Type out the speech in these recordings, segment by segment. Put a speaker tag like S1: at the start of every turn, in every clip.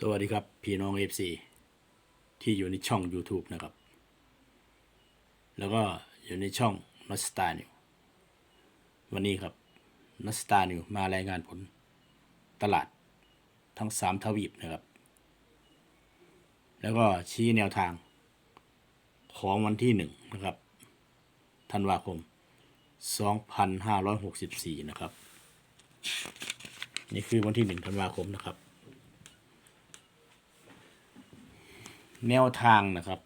S1: สวัสดีครับ พี่น้องเอฟซีที่อยู่ในช่อง YouTube นะครับ แล้วก็อยู่ในช่องนัสตานิววันนี้ครับนัสตานิวมารายงานผลตลาดทั้งสามทวีปนะครับ แล้วก็ชี้แนวทางของวันที่หนึ่งนะครับธันวาคม 2564 นะครับ นี่คือวันที่หนึ่งธันวาคมนะครับ แนวทางนะครับ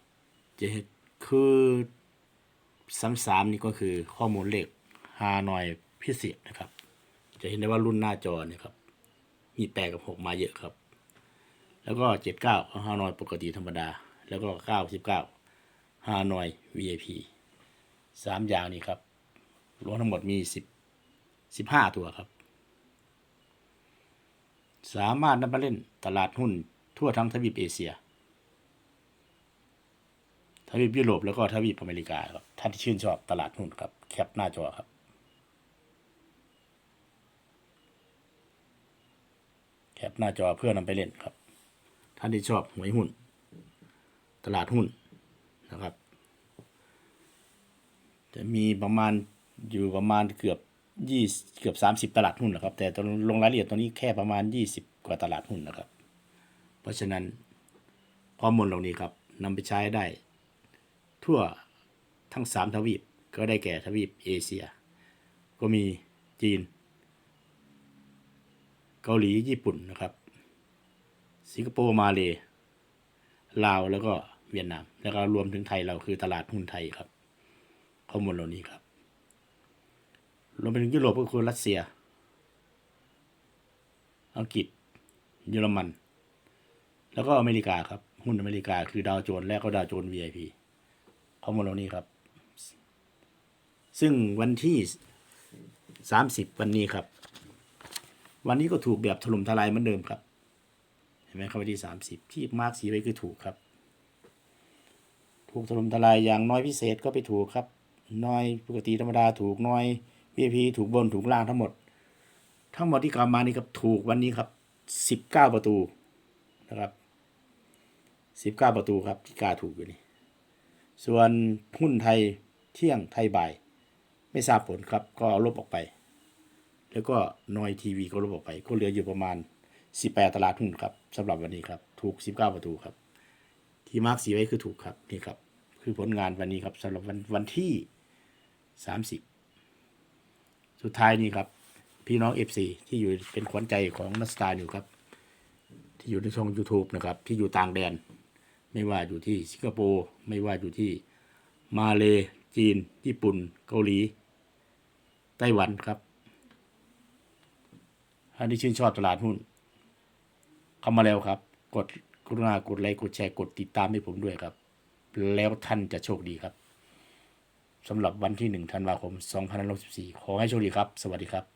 S1: จะเห็นคือซ้ำๆนี่ก็คือข้อมูลเลขฮานอยพิเศษนะครับ จะเห็นได้ว่ารุ่นหน้าจอเนี่ยครับ มีแปดกับหกมาเยอะครับ แล้วก็เจ็ดเก้าฮานอยปกติธรรมดา แล้วก็เก้าสิบเก้าฮานอย VIP สามอย่างนี้ครับรวมทั้งหมดมีสิบสิบห้าตัวครับ สามารถนำมาเล่นตลาดหุ้นทั่วทั้งทวีปเอเชีย ทวีปยุโรปแล้วก็ทวีปอเมริกาครับท่านที่ชื่นชอบตลาดหุ้นครับแคปหน้าจอครับแคปหน้าจอเพื่อนำไปเล่นครับ ท่านที่ชอบหวยหุ้น ตลาดหุ้นนะครับ จะมีประมาณอยู่ประมาณเกือบยี่เกือบสามสิบตลาดหุ้นนะครับ แต่ตอนลงรายละเอียดตอนนี้แค่ประมาณยี่สิบกว่าตลาดหุ้นนะครับ เพราะฉะนั้นข้อมูลเหล่านี้ครับนำไปใช้ได้ ทั่วทั้งสามทวีปก็ได้แก่ทวีปเอเชีย ก็มีจีน เกาหลีญี่ปุ่นนะครับ สิงคโปร์มาเลลาวแล้วก็เวียดนาม แล้วก็รวมถึงไทยเราคือตลาดหุ้นไทยครับ ข้อมูลเหล่านี้ครับรวมไปถึงยุโรปก็คือรัสเซีย อังกฤษ เยอรมัน แล้วก็อเมริกาครับ หุ้นอเมริกาคือดาวโจนส์และก็ดาวโจนส์ VIP ข้อมูลเหล่านี้ครับ ซึ่งวันที่ 30 วันนี้ครับ วันนี้ก็ถูกแบบถล่มทลายเหมือนเดิมครับ เห็นไหมครับวันที่ 30 ที่มาร์กสีไว้คือถูกครับ ถูกถล่มทลายอย่างน้อยพิเศษก็ไปถูกครับ น้อยปกติธรรมดาถูกน้อย VIP ถูกบนถูกล่างทั้งหมด ทั้งหมดที่กลับมานี่ครับถูกวันนี้ครับ 19 ประตูนะครับ 19 ประตูครับที่กาถูกอยู่นี่ ส่วนหุ้นไทยเที่ยงไทยบ่าย ไม่ทราบผลครับ ก็เอาลบออกไป แล้วก็นอยทีวีก็ลบออกไป ก็เหลืออยู่ประมาณ 18 ตลาดหุ้นครับสำหรับวันนี้ครับ ถูก 19 ประตูครับ ที่มาร์กสีไว้คือถูกครับนี่ครับ คือผลงานวันนี้ครับสำหรับวันวันที่ 30 สุดท้ายนี้ครับ พี่น้อง FC ที่อยู่เป็นขวัญใจของนักสตาร์อยู่ครับ ที่อยู่ในช่อง YouTube นะครับ ที่อยู่ต่างแดน ไม่ว่าอยู่ที่สิงคโปร์ไม่ว่าอยู่ที่มาเลจีน ญี่ปุ่น เกาหลี ไต้หวันครับท่านที่ชื่นชอบตลาดหุ้น เข้ามาแล้วครับ กดกรุณากดไลค์กดแชร์กดติดตามให้ผมด้วยครับ แล้วท่านจะโชคดีครับสำหรับวันที่1ธันวาคม2564ขอให้โชคดีครับ สวัสดีครับ